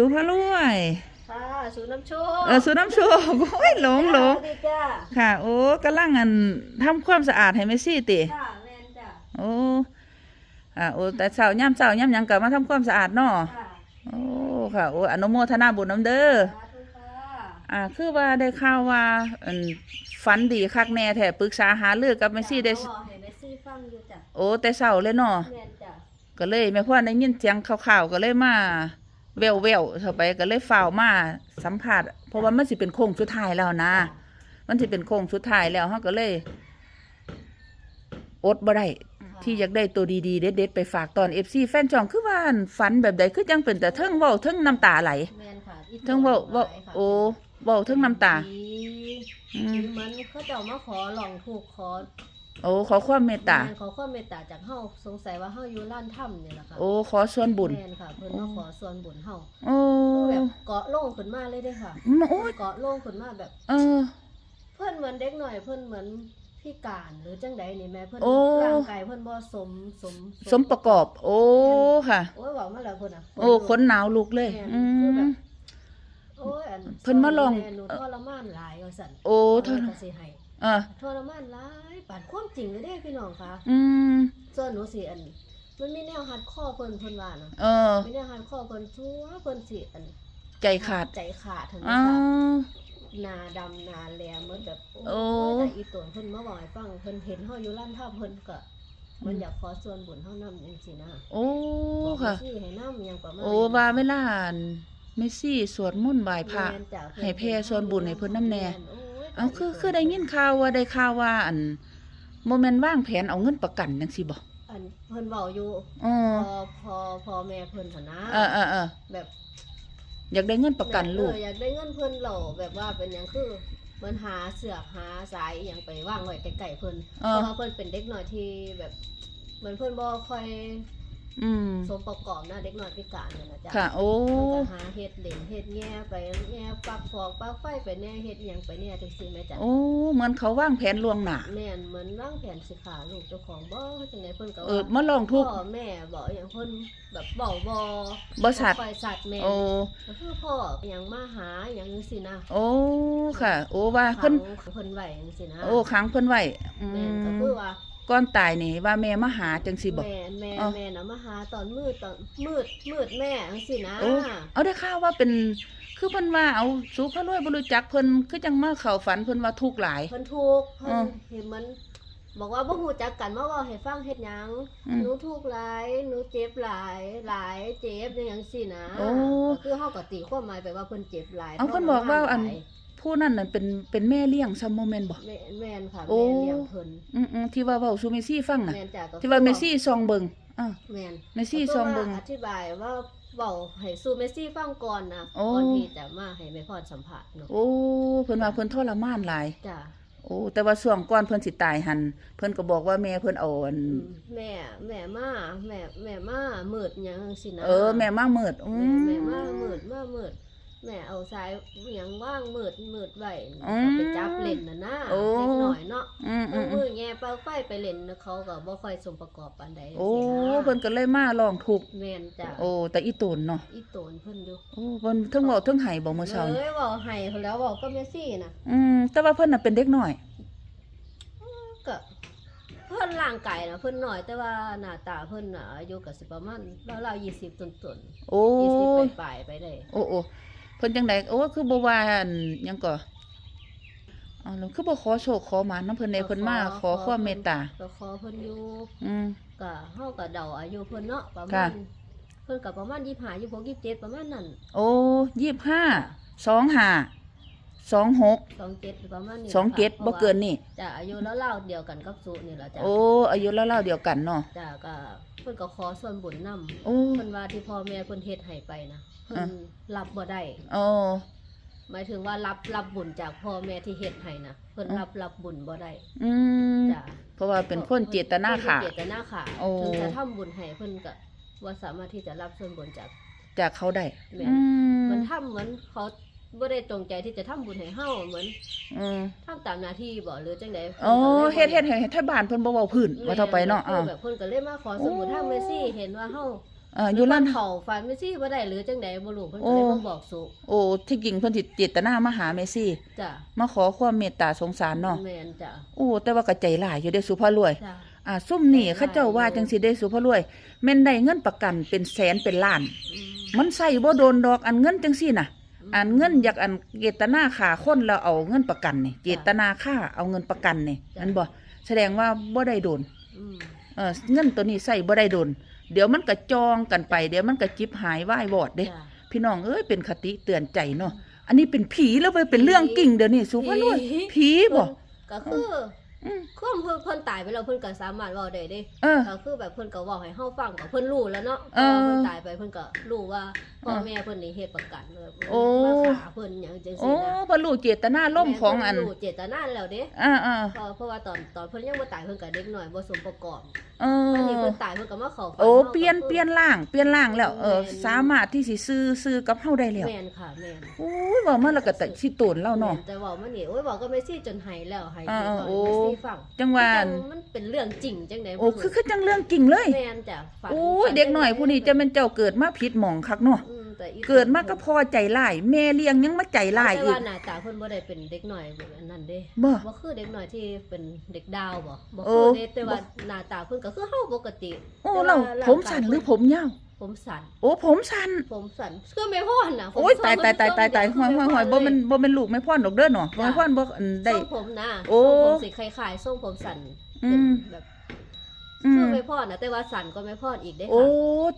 สุภาพรวย ค่ะศูนย์น้ำโชคเออสุน้ำโชคโอ้ยหลงหลงสวัสดีจ้าค่ะ โอ้กำลังอันทำความสะอาดให้แม่ซี่ติค่ะแมนจ้าโอ้อ่าโอ้แต่เช้าย่ำเช้าย่ำหยังกลับมาทำความสะอาดเนาะค่ะโอ้ค่ะโอ้อนุโมทนาบุญน้ำเด้อสาธุค่ะอ่าคือว่าได้ข่าวว่าอันฝันดีคักแน่แท้ปรึกษาหารือกับแม่ซี่ได้จ้าบอกให้แม่ซี่ฟังอยู่จ้ะโอ้แต่เช้าเลยเนาะแมนจ้ะก็เลยแม่พ่อได้ยินเสียงข่าวๆก็เลยมา แววแววๆเข้าไปก็เลยฝ่าวมาสัมผัสเพราะว่ามันสิเป็นโค้งสุดท้ายแล้วนะ มันสิเป็นโค้งสุดท้ายแล้วเฮาก็เลย อดบ่ได้ที่อยากได้ตัวดีๆเด็ดๆไปฝากตอน FC แฟนจองคือว่าอั่นฝันแบบใดคือจังเป็นแต่เทิงเว้าเทิงน้ำตาไหลแมนค่ะอีเทิงเว้าเว้าหลยค่ะโอ้เว้าเทิงน้ำตา ผีอืมเหมือนเขาเจ้ามาขอหลองถูกขอ โอ้ขอความเมตตา แม่นขอความเมตตาจากเฮาสงสัยว่าเฮาอยู่ร้านถ้ำนี่แหละค่ะโอ้ขอส่วนบุญ แม่นค่ะเพิ่นมาขอส่วนบุญเฮาโอ้คือแบบเกาะโล่งขึ้นมาเลยเด้อค่ะ อืมโอ้ยเกาะโล่งขึ้นมาแบบ เออ เพื่อนเหมือนเด็กหน่อยเพื่อนเหมือนพิการหรือจังใดนี่แม่เพื่อนโอ้ ร่างกายเพื่อนบ่สมสมสมประกอบ โอ้ค่ะ โอ้ยบอกมาแล้วเพิ่นอะโอ้ขนหนาวลุกเลย อืม โอ้ยอันเพิ่นมาลอง แหนูทรมานหลายว่าซั่นโอ้ทเพิ่นรก็สิให้ เออทรมานหลายปานความจริงเลยเด้พี่น้องค่ะอืมส่วนหนูสิอัน มันมีแนวหัดข้อเพิ่นเพิ่นว่านะเออ มีแนวหัดข้อเพิ่นชัวเพิ่นสิอันใจขาดใจขาดทั้งอ้านั้นค่ะวหนาดำหนาแหลมเหมือนแบบโอ้แต่อีตวนเพิ่นมาบอกให้ฟังเพิ่นเห็นเฮาอยู่ร้านท่าเพิ่นก็มันอยากขอส่วนบุญเฮานำจังซี่นะโอ้ค่ะ บอกว่าสิให้นำหยังประมาณโอ้ว่าเวลาอั่นเมสซี่สวดมนต์ไหว้พระ แม่นจ้เพิ่นให้แผ่ส่วนบุญให้เพิ่นนำแน่โย เอาคือคือได้ยินข่าวว่าได้ข่าวว่าอันโมเมนต์วางแผนเอาเงินประกันจังซี่บ่อันเพิ่นเว้าอยู่อ๋อพอพอพอแม่เพิ่นหั่นนะเออเออเออแบบ อยากได้เงินประกันลูกเอออยากได้เงินเพิ่นเหล่าแบบว่าเป็นหยังคือเหมือนหาเสือกหาสายอหยังไปวางไว้ใกล้ๆเพิ่นเอเพอราะว่าเพิ่นเป็นเด็กน้อยที่แบบเหมือนเพิ่นบ่ค่อย อืม สมประกอบนะเด็กน้อยพิการนั่นนะจ๊ะค่ะ โอ้เพิ่นก็หาเฮ็ดเหล่นเฮ็ดแง่ไปแง่ปลักฟอกปลักไฟไปแน่เฮ็ดหยังไปแน่จังซี่แม่จ๊ะโอ้ เหมือนเขาวางแผนล่วงหน้า แม่นเหมือนวางแผนสิขาลูกเจ้าของบ่จังไดเพิ่นก็เออ ว่ามาลองทุกข์ พ่อแม่บอกอหย่างเพิ่นแบบเบาบ่บ่ชัดค่อยสัตว์แม่โอ้ ก็คือพ่ออหยังมาหาอหยังจังซี่นะโอ้ ค่ะ โอ้ว่าเพิ่เพิ่นนเพิ่นไหวจังซี่นะ โอ้ค้างเพิ่นไว้อืแม่นก็มคือว่า ก่อนตายนี่ว่าแม่มาหาจังสิบ่แม่แม่อ๋อ แม่น่ะมาหาตอนมืดตอนมืดมืดแม่จังซี่นะ โอ้เอาได้ข่าวว่าเป็นคือเพิ่นว่าเอาสุภาพรวยบ่รู้จักเพิ่นคือจังมาเข้าฝันเพิ่นว่าทุกข์หลาย เพิ่นทุกข์เพิ่อ๋นอเห็นมัน บอกว่าบ่ฮู้จักกันมาเว้าให้ฟังเฮ็ดหยังอืมหนูทุกข์หลายหนูเจ็บหลายหลายเจ็บจังซี่นะโอ้ ก็คือเฮาก็ตีความหมายไปว่าเพิ่นเจ็บหลายเอาเพิ่นบอกว่าอันทรมหลย ผู้นั้นน่ะเป็นเป็นแม่เลี้ยงซัมโมเมนบ่แม่แม่นค่ะโอ้ แม่เลี้ยงเพิ่นอืมๆที่ว่าเว้าสู่เมซี่ฟังน่ะ แม่นจ้ะก็ที่ว่าเมซี่ซองเบิงอ่าแม่นเมซี่ซองเบิง อธิบายว่าเบาให้สู้เมสซี่ฟังก่อนนะโอ้ ก่อนที่จะมาให้แม่พรสัมผัสเนาะโอ้เพิ่นว่าเพิ่นทรมานหลาย จ้ะโอ้ แต่ว่าช่วงก่อนเพิ่นสิตายหันเพิ่นก็บอกว่าแม่เพิ่นเอาอันอืมแม่แม่มาแม่แม่มามืดหยังสินะเออ แม่มามืดอืแม่มแม่มามืดมามืด แม่เอาสายหยังว่างมืดมืดไว้อืมก็ไปจับเล่นน่ะนะโอ้เล็กหน่อยเนาะอืมอืมืมออืมืมอแง่เป่าไฟไปเล่นนะเขาก็บ่ค่อยสมประกอบปานใดโอ้สินะเพิ่นก็เลยมาลองทุกข์แม่นจ้ะโอ้แต่อีตูนเนาะอีโตนเพิ่นอยู่โอ้เพิ่นเทั้งเว้าเทั้งไห้บ่มื้อเช้าเลนี่ยบอกให้เขาแล้วบอกก็เมสซี่นะอืมแต่ว่าเพิ่นน่ะเป็นเด็กน้อย ก็เพิ่นร่างกายนะเพิ่นหน่อยแต่ว่าหน้าตาเพิ่นน่ะอายุก็สิประมาณราวๆยี่สิบต้นโอ้ๆยี่สิบยปลายๆไปได้โอ้โอ้ เพิ่นจังไดโอ้คือบ่ว่าอันหยังก่ออ๋อแล้วคือบ่ขอโชคขอหมานนํเพิ่นได้เพิ่นมาขอความเมตตา ก็ขอเพิ่นอยู่อืม ก็เฮาก็เดาอายุเพิ่นเนาะประมาค่ะ ณเพิ่นก็ประมาณ25 26 27ประมาณนั้นโอ้ยี่สิบห้าสองห้าสองหก27ประมาณนี้สองเกตค่ะบ่เกินนี่ จ้ะอายุราวๆเดียวกันกับสุนี่ล่ะจ้ะโอ้อายุเล่าๆเดียวกันเนาะจ้ะก็เพิ่นก็ขอส่วนบุญนํโอ้ เพิ่นว่าที่พ่อแม่เพิ่นเฮ็ดให้ไปนะ เพิ่นรับบ่ได้โอ้หมายถึงว่ารับรับบุญจากพ่อแม่ที่เฮ็ดให้นะเพิ่นอ๋อรับรับบุญบ่ได้อืมจ้ะเพราะว่าเป็นคนเจตนาค่ะ เพิ่นเป็นเจตนาค่ะโอ้ ถึงจะทำบุญให้เพิ่นก็บ่สามารถที่จะรับส่วนบุญจาก จากเขาได้แม่ อืมมันทำเหมือนเขาบ่ได้จงใจที่จะทำบุญให้เฮาเหมือนอืมทำตามหน้าที่บ่หรือจังได๋โอ้เฮ็ดเฮ็ดให้ให้ไทบ้านเพิ่นบ่เว้าพื้นว่าเท่าไปเนาะคือ้าอวแบบเพิ่นก็เลยมาขอส่วนบุญโอ้ทางเมสซี่เห็นว่าเฮา เอออยู่ร้าน เฒ่าฟันไม่ซี่บ่ได้หรือจังใดบ่รู้เพิ่นโอ้ก็เลยมาบอกสุโอ้ที่จริงเพิ่นสิเจตนามาหาแม่ซี่ จ้ะมาขอความเมตตาสงสารเนาะแม่นจ้ะโอ้แต่ว่าก็ใจหลายอยู่เด้อสุภาพรวย จ้ะ อ่าซุ่มนี่เขาเจ้าว่าจังสิได้สุภาพรวยแม่นได้เงินประกันเป็นแสนเป็นล้าน อืมมันใส่บ่โดนดอกอันเงินจังซี่น่ะ อันเงินอยากอันเจตนาฆ่าคนแล้วเอาเงินประกันนี่เจตนาฆ่าเอาเงินประกันนี่นั่นบ่แสดงว่าบ่ได้โดนอืมเออเงินตัวนี้ใส่บ่ได้โดน เดี๋ยวมันก็จองกันไป เดี๋ยวมันก็จิบหายวายวอดเด้จ้ะพี่น้องเอ้ยเป็นคติเตือนใจเนาะอันนี้เป็นผีแล้วเว้ยเป็นเรื่องกิ่งเดี๋ยวนี้สุภาพรวยผีบ่ก็คืออืมความเพิ่นเพิ่นตายไปแล้วเพิ่นก็สามารถเว้าได้เด้เออ ก็คือแบบเพิ่นก็เว้าให้เฮาฟังก็เพิ่นรู้แล้วเนาะเพเออราะว่าเพิ่นตายไปเพิ่นก็รู้ว่าพ่อเออแม่เพิ่นนี่เฮ็ดประกันแบบโอ้ มาขาเพิ่นหยังจังโอ้ซี่นะบรรลุเจตนาล่มของอันแม่เพิ่รู้เจตนาแล้วเด้อ่าอ่าเพราะเพราะว่าตอนตอนเพิ่นยังบ่ตายเพิ่นก็เด็กน้อยบ่สมประกอบเออันนี้อเพิ่นตายเพิ่นก็มาเข้าฝันโอ้ฮาเปลี่ยนก็คือเปลี่ยนร่างเปลี่ยนร่างแล้วเออแม่นสามารถที่สิซื้อซื้อกับเฮาได้แล้วแม่นค่ะแม่นโอ้ยว่ามาแล้วก็แต่สิโตนแล้วเนาะแม่แต่เว้ามานี่โอ้ยเว้าก็ไม่ซี่จนไหายแล้วไหายอ่าเว้าโอ้ไม่ซี่ฟังจังว่าจังมันเป็นเรื่องจริงจังได๋โอ้คือคือจังเรื่องจริงเลยแม่นจ้ะฝันโอ้ยฝัเด็กหน่อยผู้นี้จะเป็นเจ้าเกิดมาผิดหม่องคักเนาะอืม แต่อีเกิดมาก็พอใจร้ายแม่เลี้ยงยังมาใจร้ายแต่อีกว่าหน้าตาเพิ่นบ่ได้เป็นเด็กหน่อยแบบอันนั้นเด้บ่บ่คือเด็กหน่อยที่เป็นเด็กดาวบ่บ่โอ้คือเด้แต่ว่าหน้าตาเพิ่นก็คือเฮาปกติโอ้แต่เราว่าผมสั้นหรือผมยาวผมสั้นโอ้ผมสั้นผมสั้นคือแม่พ่อนน่ะผมโอ้ยตายตายตายตายตายทห้รองยห้อยห้อยบ่แม่นบ่แม่นลูกแม่พ่อนดอกเด้อเนาะบ่แม่พ่อนบ่อันได้ทรงผมนะโอ้ทรงผมสิคล้ายๆทรงผมสั้นอืมแบบ อืคือมแม่พ่อนน่ะแต่ว่าสั้นก็แม่พ่อนอีกเด้ค่ะโอ้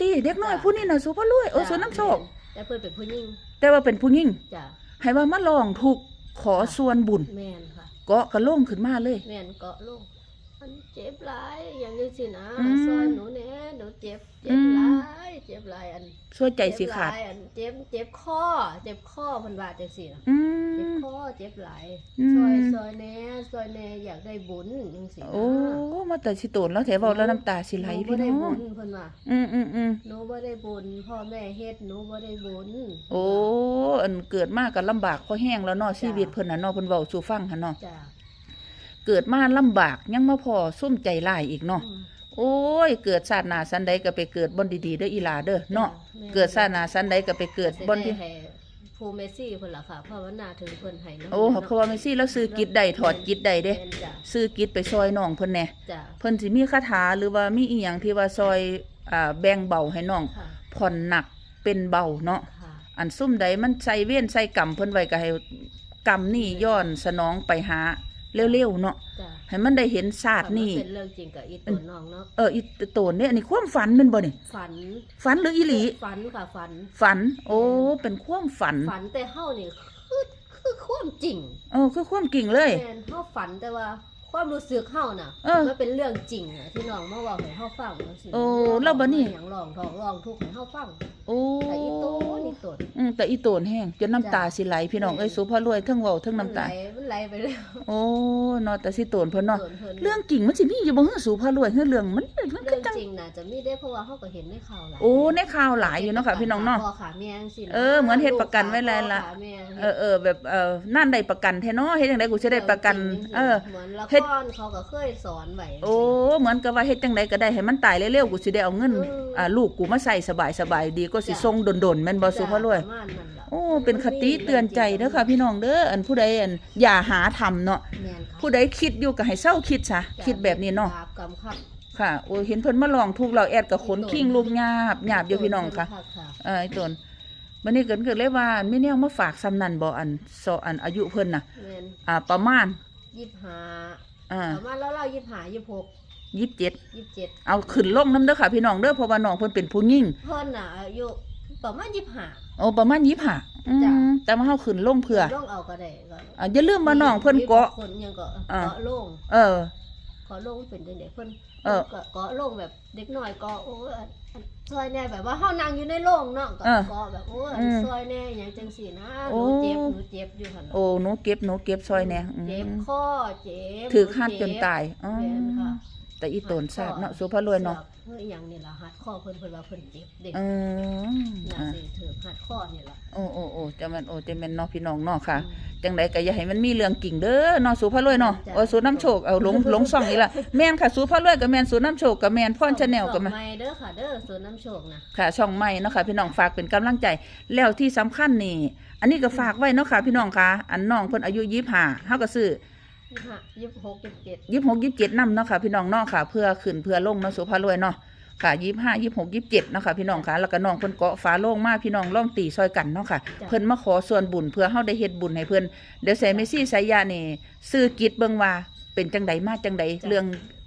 ตีเด็กน้อยผู้นี้น่ะสุภาพรวยโอ้สวนน้ำโชค แต่เพิ่นเป็นผู้หญิงแต่ว่าเป็นผู้หญิงจ้ะให้ว่ามาลองถูกข์ขอส่วนบุญ แม่นค่ะ เกาะกระโล่งขึ้นมาเลย แม่นเกาะลง มันเจ็บหลายอย่างนี้สินะอืมซอยหนูแหน่หนูเจ็บเจ็บอืมหลายเจ็บหลายอันช่วยใจสิขาด เจ็บหลายอันเจ็บเจ็บคอเจ็บคอเพิ่นว่าจังซี่นะอืเจ็บมคอเจ็บหลายอืม ซอยซอยแหน่ซอยแหน่อยากได้บุญจังซี่นะโอ้มาแต่สิโตนแล้วแถวเว้าแล้วน้ำตาสิไหลนูพี่บ่ได้น้อบุงญเพิ่นว่าอืมอืมอืมหนูบ่ได้บุญพ่อแม่เฮ็ดหนูบ่ได้บุญโอ้อันเกิดมาก็ลำบากพอแห้งแล้วเนาะชีวิตเพิ่นน่ะเนาะเพิ่นเว้าสู่ฟังหั่นเนาะจ้ะ เกิดมาลำบากยังมาพอส้มใจร้ายอีกเนาะอืมโอ้ย เกิดชาติหน้าสันใดก็ไปเกิดบ่อนดีๆเด้ออีหลาเด้อเนาะแม่เกิดชาติหน้าสันใดก็ไปเกิดบ่อนที่สิไให้ผู้เมสซี่เพิ่นล่ะค่ะภาวนาถึงเพิ่นให้เนาะโอ้เพราะว่าแม่ซี่แล้วซื้อกิจใดถอดกิจใดเด้ แม่นจ้ะซื้อกิจไปซอยน้องเพิ่นแหน่จ้ะเพิ่นสิมีคาถาหรือว่ามีอีหยังที่ว่าซอยอ่าแบ่งเบาให้น้อง ค่ะผ่อนหนักเป็นเบาเนาะ ค่ะ อันซุ่มใดมันใส่เว้นใส่กรรมเพิ่นไว้ก็ให้กรรมนี่ย้อนสนองไปหา เร็วๆเนาะจ้ะให้มันได้เห็นชาตินี่ ถ้ามัเป็นเรื่องจริงกับอีตัวน้องเนาะเอออีโตนเนี่ยอันนี้ความฝันแม่นบ่นี่ฝันฝันหรืออีหลีฝันค่ะฝัน ฝัน โอ้เป็นความฝัน ฝันแต่เฮานี่คือคือความจริงเออคือความกิ่งเลย แม่นเฮาฝันแต่ว่าความรู้สึกเฮาน่ะเออมันเป็นเรื่องจริงอะที่น้องมาเว้าให้เฮาฟังจังซี่โอ้แล้วบัดนี้ หยังร้องท้องร้องทุกข์ให้เฮาฟังโอ้แต่อีโตนี่ตดอืมแต่อีโตนแห้งจนน้ำตาสิไหลพี่น้องแม่เอ้ยสุภาพรวยเทั้งเว้าเทั้งน้ำตา มันไหลมัน ไหลไปแล้ว โอ้เนาะแต่สิโตนเพิ่นเนาะเพิ่นเพิ่น เรื่องกิ่งมันสิมีอยู่บ่ฮือสุภาพรวยฮือเรื่องมันมันก็เรื่องจังจริงน่ะจะมีได้เพราะว่าเฮาก็เห็นในข่าวหลายโอ้ในข่าวหลายอยู่เนาะค่ะพี่น้องเนาะ พ่อขาแม่จังซี่นะเออเหมือนเฮ็ดประกันไว้แล้วล่ะ พ่อขาแม่เออเออแบบเออนั่นได้ประกันแท้เนาะเฮ็ดจังไดกูสิได้ประกัน เออ เหมือนละคเฮ็ด รเขาก็เคยสอนไว้ โอ้เหมือนกับว่าเฮ็ดจังไดก็ได้ให้มันตายเร็วๆกูสิได้เอาเงินเอออ่ อ่าลูกกูมาใส่สบายๆดีก็สิจ้ะส่งดนๆแม่นบ่สุภาพรวยประมาณนั้นล่ะโอ้ เป็นคติเตือนใจเด้อค่ะพี่น้องเด้อ อันผู้ใดอันอย่าหาทำเนาะแม่นค่ะผู้ใดคิดอยู่ก็ให้เศร้าคิดซะคิดแบบนี้เนาะบาปกรรมครับค่ะโอ้ยเห็นเพิ่นมาลองทุกข์เราแอดกับขนคิงลูกหยาบหยาบอยู่พี่น้องค่ะค่ะเออไอ้ตนบัดนี้เกิดเกิดเลยว่าอันไม่แนวมาฝากซ้ำนั่นบ่อันซออันอายุเพิ่นน่ะ แม่นอ่า ประมาณ ยี่สิบห้าอ่าประมาณแล้วเรายี่สิบห้ายี่สิบหก27ยี่สิบเจ็ดเอาขึ้นลงนํเด้อค่ะพี่น้องเด้อเพราะว่าน้องเพิ่นเป็นผู้หญิงเพิ่นน่ะอายุประมาณยี่สิบห้า โอ้ประมาณ25อืจ้ะมแต่ว่าเฮาขึ้นลงเพื่อลงเอาก็ได้ก็อ่าอย่าลืมว่าน้องเพิ่นเกาะมีคนยังเกาะอ่าเกาะลงเออเกาะลงเป็นจังได๋เพิ่นเออเกาะเกาะลงแบบเด็กน้อยเกาะโอ้ยอันอันซอยแน่แบบว่าเฮานั่งอยู่ในโรงเนาะก็เออเกาะแบบโอ้ยอืมซอยแน่หยังจังซี่นะหโอ้นูเจ็บหนูเจ็บอยู่หั่นน่ะโอ้หนูเก็บหนูเก็บซอยแหน่อืเจ็บมคอเจ็บถือคาดจนเจ็บตายอ๋อ แม่นค่ะแต่อีโตนทราบเนาะสุภาพรวยเนาะเพื่ออหย่างนี่ล่ะหัดข้อเพิ่นเพิ่นว่าเพิ่นเจ็บเด็กเออน่าอ่าสิถือหัดข้อนี่ล่ะโอ้โอ้โอ้จะแม่นโอ้จะแม่นเนาะพี่น้องเนาะค่ะอืมจังไดก็อย่าให้มันมีเรื่องกิ่งเด้อเนาะสุภาพรวยเนาะจ้ะโอ้สูน้ำโชคเอาหลงหลงซ่องอีกละแม่นค่ะสุภาพรวยก็แม่นสูน้ำโชคก็แม่นพรชาแนลก็แม่นส่งไม่เด้อค่ะเด้อสวนน้ำโชคนะค่ะ ช่องใหม่เนาะค่ะ พี่น้องฝากเป็นกำลังใจแล้วที่สำคัญนี่ อันนี้ก็ฝากไว้เนาะค่ะ พี่น้องค่ะ อันน้องเพิ่นอายุ25เฮาก็ซื้อ ยี่ห้ายี่สิบหกยี่สิบเจ็ดยี่สิบหกยี่สิบเจ็ดนำเนาะค่ะพี่น้องเนาะค่ะ เพื่อขึ้นเพื่อลงเนาะสุภาพรวยเนาะค่ะยี่สิบห้ายี่สิบหกยี่สิบเจ็ดเนาะค่ะพี่น้องค่ะแล้วก็น้องเพิ่นเกาะฟ้าโล่งมาพี่น้องล่องตีซอยกันเนาะค่ะ เพิ่นมาขอส่วนบุญเพื่อเฮาได้เฮ็ดบุญให้เพิ่นเดี๋ยวใส่เมซี่สายยานี่ซื้อกิจเบิ่งว่าเป็นจังใดมาจังใดเรื่อง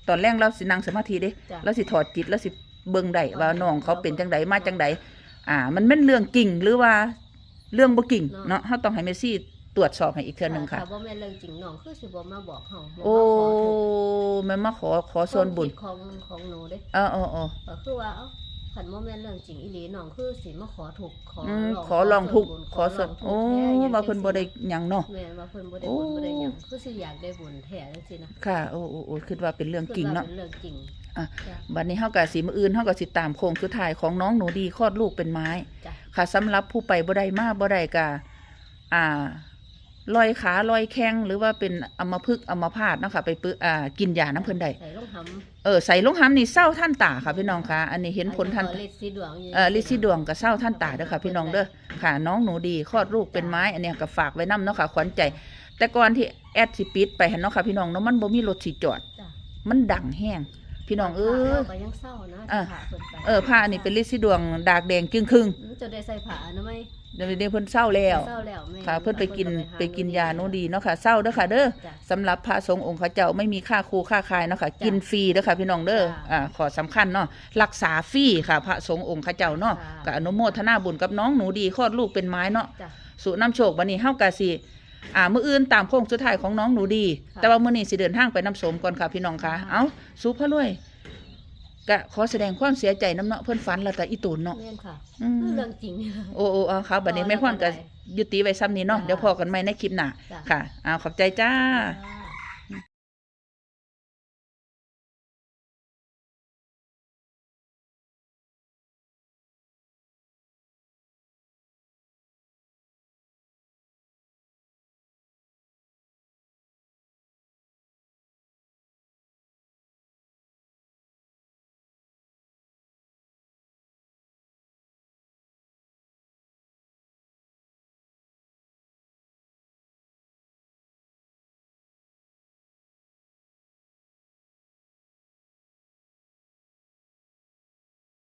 ตอนแรกเราสินั่งสมาธิเด้จ้ะเราสิถอดจิตแล้วสิเบิ่งได้ว่าน้องเขาเป็นจังใดมาจังใดอ่า มันแม่นเรื่องกิ่งหรือว่าเรื่องบ่กิ่งเนาะเฮาต้องให้เมซี่ ตรวจสอบให้อีกเทื่อหนึงค่ะ ถ้าบ่แม่นเรื่องจริงน้องคือสิบ่มาบอกเฮาบ่มาขโอ้ถูกแม่มาขอขอส่วนบุญความคิดของของหนูเด้เออเออเออ ก็คือว่าเอ้าคันบ่แม่นเรื่องจริงอีหลีน้องคือสิมาขอถูกขออืมลองขอลองทุกข์ขขออส่ส่ววนนโอ้แท้ว่าเพิ่นบ่ได้หยังเนาะ แม่นว่าเพิ่นบ่ได้โอ้บุญบ่ได้หยังคือสิอยากได้บุญแท้จังซี่นะค่ะ โอ้โอ้โอ้คิดว่าเป็นเรื่องจริงเนาะคือว่เป็นเรื่องจริงอะ จ้ะบัดนี้เฮาก็สิมื้ออื่นเฮาก็สิตามโค้งสุดท้ายของน้องหนูดีคลอดลูกเป็นไม้ จ้ะ ค่ะสำหรับผู้ไปบ่ได้มาบ่ได้ก็อ่า ลอยขาลอยแข้งหรือว่าเป็นอัมพฤกษ์อัมพาตเนาะค่ะ ไปปึอ่ากินยาน้ำเพิ่นได้ใส่รองหำเออใส่ลงหำนี่เศร้าท่านตาค่ะพี่น้องค่ะ อันนี้เห็นผลท่านอัก็ฤทธิ์สีดวงยู่เอ่อลิซี่ดวงกับเศร้าท่านตาเด้อค่ะ พี่น้องเด้อค่ะ น้องหนูดีคลอดลูกเป็นไม้อันเนี้ยก็ฝากไว้นํเนาะค่ะขวัญใจ แต่ก่อนที่แอดสิปิดไปเห็นเนาะค่ะพี่น้องเนาะมันบ่มีรถสิจอด จ้ะมันดังแห้ง พี่น้องเอ้ยก็ยังเศร้านะอะที่ผ่าเพิ่นไปเออผ้าอันนี้เป็นลิซี่ดวงดากแดงครึ่งครึ่งมันจะได้ใส่ผ้านะไหมๆเดี๋ยวนี้เพิ่นเศร้าแล้วเศร้าแล้วแม่ค่ะเพิ่นไปกินหไปกินยาโนดีเนาะค่ะเศร้าเด้อค่ะ เด้อจ้ะสำหรับพระสงฆ์องค์ข้าเจ้าไม่มีค่าครูค่าคายเนาะค่ะกินฟรีเด้อค่ะพี่น้องเด้อจ้ะอ่าขอสำคัญเนาะรักษาฟรีค่ะ พระสงฆ์องค์ข้าเจ้าเนาะจ้ะก็อนุโมทนาบุญกับน้องหนูดีคลอดลูกเป็นไม้เนาะจ้ะสู่น้ำโชควันนี้เฮากะสิ อ่ามื้ออื่นตามโค้งสุดท้ายของน้องหนูดีค่ะแต่ว่ามื้อนี้สิเดินทางไปน้ำสมก่อนค่ะพี่น้องค่ะค่ะเอ้าสู้พระรวยก็ขอแสดงความเสียใจน้ำเนาะเพิ่นฝันแล้วแต่อีตูนเนาะแม่นค่ะอืมคือเรื่องจริงนี่ล่ะ โอ้โอ้เอาครับบัดนี้พอแล้วแม่พ่อนก็ก็ได้ยุติไว้ซ้ำนี้เนาะจ้ะเดี๋ยวพอกันใหม่ในคลิปหน้าจ้ะ ค่ะเอาขอบใจจ้าจ้า